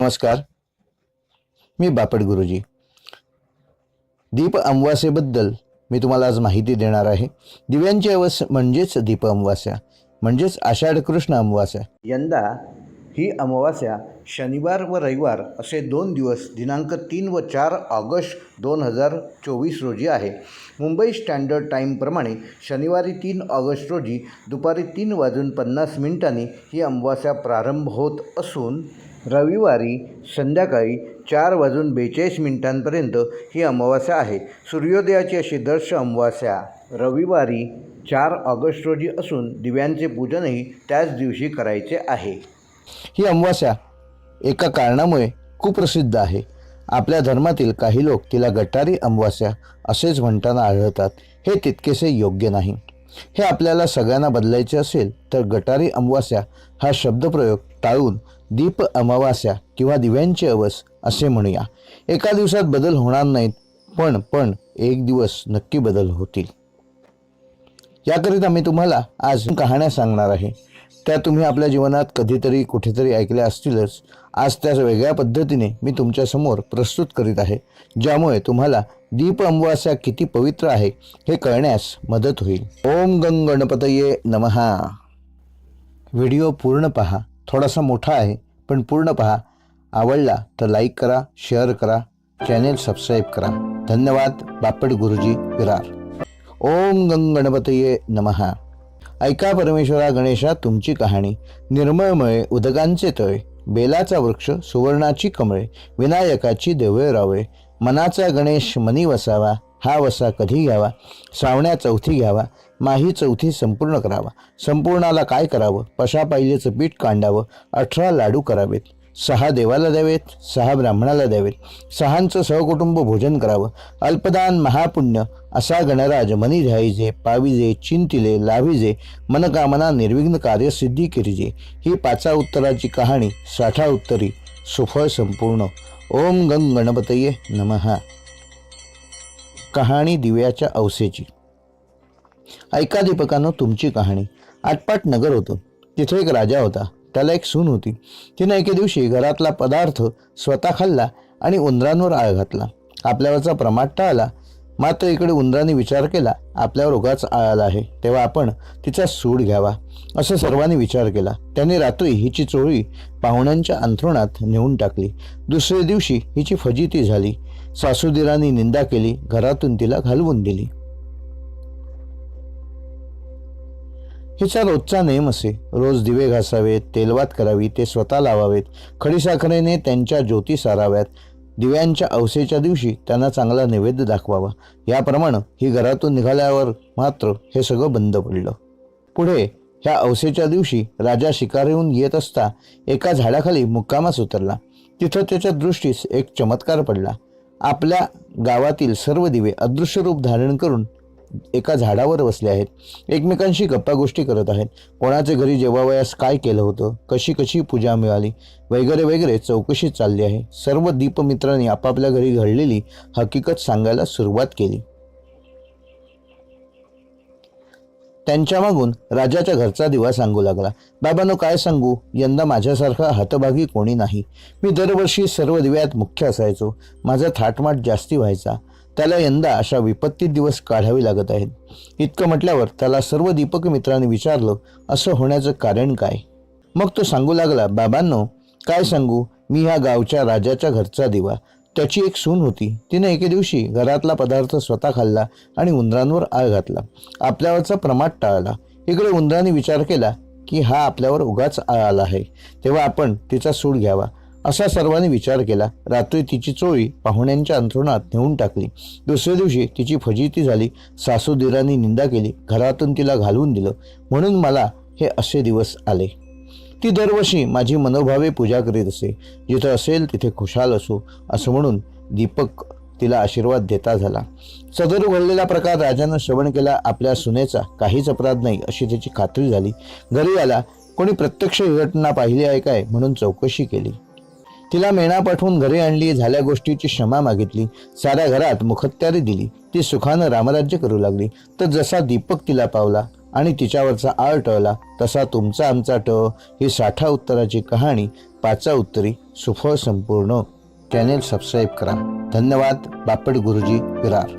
नमस्कार. मी बापट गुरुजी. दीप अमावास्येबद्दल मी तुम्हाला आज माहिती देणार आहे. दिव्यांची अवस म्हणजेच दीप अमावास्या म्हणजेच आषाढ कृष्ण अमावास्या. यंदा ही अमावास्या शनिवार व रविवार असे दोन दिवस दिनांक तीन व चार ऑगस्ट दोन हजार चोवीस रोजी आहे. मुंबई स्टँडर्ड टाईमप्रमाणे शनिवारी तीन ऑगस्ट रोजी दुपारी तीन वाजून पन्नास मिनिटांनी ही अमावास्या प्रारंभ होत असून रविवारी संध्याकाळी चार वाजून बेचाळीस मिनिटांपर्यंत ही अमावास्या आहे. सूर्योदयाची अशी दर्श अमावास्या रविवारी चार ऑगस्ट रोजी असून दिव्यांचे पूजनही त्याच दिवशी करायचे आहे. ही अमावास्या एका कारणामुळे कुप्रसिद्ध आहे. आपल्या धर्मातील काही लोक तिला गटारी अमावास्या असेच म्हणताना आढळतात. हे तितकेसे योग्य नाही. हे आपल्याला सगळ्यांना बदलायचे असेल तर गटारी अमावास्या हा शब्दप्रयोग टाळून दीप अमावास्या किंवा दिव्यांची अवस असे म्हणूया. एका दिवसात बदल होणार नाहीत पण पण एक दिवस नक्की बदल होतील. याकरिता मी तुम्हाला आज कहाण्या सांगणार आहे. त्या तुम्ही आपल्या जीवनात कधीतरी कुठेतरी ऐकल्या असतीलच. आज त्या वेगळ्या पद्धतीने मी तुमच्यासमोर प्रस्तुत करीत आहे ज्यामुळे तुम्हाला दीप अमावास्या किती पवित्र आहे हे कळण्यास मदत होईल. ओम गंग गणपतये नमहा व्हिडिओ पूर्ण पहा. थोडासा मोठा आहे पण पूर्ण पहा. आवडला तर लाईक करा शेअर करा चॅनेल सबस्क्राईब करा. धन्यवाद बापट गुरुजी विरार. ओम गंग गणपतये नमहा ऐका परमेश्वरा गणेशा तुमची कहाणी. निर्मळमळे उदकांचे तळे बेलाचा वृक्ष सुवर्णाची कमळे विनायकाची देवळे रावळे मनाचा गणेश मनी वसावा हा वसा कधी घ्यावा? श्रावण्या चौथी घ्यावा माही चौथी संपूर्ण करावा. संपूर्णाला काय करावं? पशा पाहिजेचं पीठ कांडावं अठरा लाडू करावेत. सहा देवाला द्यावेत सहा ब्राह्मणाला द्यावेत. सहांचं सहकुटुंब भोजन करावं. अल्पदान महापुण्य असा गणराज मनी ध्यायजे पाविजे चिंतिले लाविजे मनकामना निर्विघ्न कार्यसिद्धी करिजे. ही पाचा उत्तराची कहाणी साठा उत्तरी सुफळ संपूर्ण. ओम गंग गणपतये नमहा कहाणी दिव्याच्या अवसेची. ऐका दीपकानं तुमची कहाणी. आटपाट नगर होतं. तिथे एक राजा होता. त्याला एक सून होती. तिने एके दिवशी घरातला पदार्थ स्वतः खाल्ला आणि उंदरांवर आळ घातला. आपल्यावरचा प्रमाद टाळला. मात्र इकडे उंदराने विचार केला आपल्यावर उगाच आळाला आहे. तेव्हा आपण तिचा सूड घ्यावा. असं सर्वांनी विचार केला. त्याने रात्री हिची चोळी पाहुण्यांच्या अंथरुणात नेऊन टाकली. दुसऱ्या दिवशी हिची फजिती झाली. सासूदिरांनी निंदा केली घरातून तिला घालवून दिली. हिचा रोजचा नेम असे. रोज दिवे घासावेत तेलवात करावी ते स्वतः लावावेत. खडीसाखरेने त्यांच्या ज्योती साराव्यात. दिव्यांच्या अवसेच्या दिवशी त्यांना चांगला नैवेद्य दाखवावा. याप्रमाणे ही घरातून निघाल्यावर मात्र हे सगळं बंद पडलं. पुढे ह्या अवसेच्या दिवशी राजा शिकारीहून येत असता एका झाडाखाली मुक्कामास उतरला. तिथं त्याच्या दृष्टीस एक चमत्कार पडला. आपल्या गावातील सर्व दिवे अदृश्य रूप धारण करून एका झाडावर बसले आहेत. एकमेकांशी गप्पा गोष्टी करत आहेत. कोणाचे घरी जेवावयास काय केलं होतं? कशी कशी पूजा मिळाली? वगैरे वगैरे चौकशी चालली आहे. सर्व दीपमित्रांनी आपापल्या घरी घडलेली हकीकत सांगायला सुरुवात केली. त्यांच्या मागून राजाच्या घरचा दिवा सांगू लागला. बाबांनो काय सांगू? यंदा माझ्यासारखा हतभागी कोणी नाही. मी दरवर्षी सर्व दिव्यात मुख्य असायचो. माझा थाटमाट जास्ती व्हायचा. त्याला यंदा अशा विपत्तीत दिवस काढावे लागत आहेत. इतकं म्हटल्यावर त्याला सर्व दीपक मित्रांनी विचारलं असं होण्याचं कारण काय? मग तो सांगू लागला बाबांनो काय सांगू? मी ह्या गावच्या राजाच्या घरचा दिवा. त्याची एक सून होती. तिने एके दिवशी घरातला पदार्थ स्वतः खाल्ला आणि उंदरांवर आळ घातला. आपल्यावरचा प्रमाद टाळला. इकडे उंदराने विचार केला की हा आपल्यावर उगाच आळ आला आहे. तेव्हा आपण तिचा सूड घ्यावा. असा सर्वांनी विचार केला. रात्री तिची चोळी पाहुण्यांच्या अंथरुणात नेऊन टाकली. दुसऱ्या दिवशी तिची फजिती झाली. सासूदिरांनी निंदा केली. घरातून तिला घालवून दिलं. म्हणून मला हे असे दिवस आले. ती दरवर्षी माझी मनोभावे पूजा करीत असे. जिथं असेल तिथे खुशाल असो असं म्हणून दीपक तिला आशीर्वाद देता झाला. सदर घडलेला प्रकार राजानं श्रवण केला. आपल्या सुनेचा काहीच अपराध नाही अशी त्याची खात्री झाली. घरी आला. कोणी प्रत्यक्ष ही घटना पाहिली आहे काय? म्हणून चौकशी केली. तिला मेणा पाठवून घरी आणली झाल्या गोष्टीची क्षमा मागितली. साऱ्या घरात मुखत्यारी दिली. ती सुखानं रामराज्य करू लागली. तर जसा दीपक तिला पावला आणि तिच्यावरचा आळ टळला तसा तुमचा आमचा टळ. ही साठा उत्तराची कहाणी पाचा उत्तरी सुफळ संपूर्ण. चॅनेल सबस्क्राईब करा. धन्यवाद. बापट गुरुजी विरार.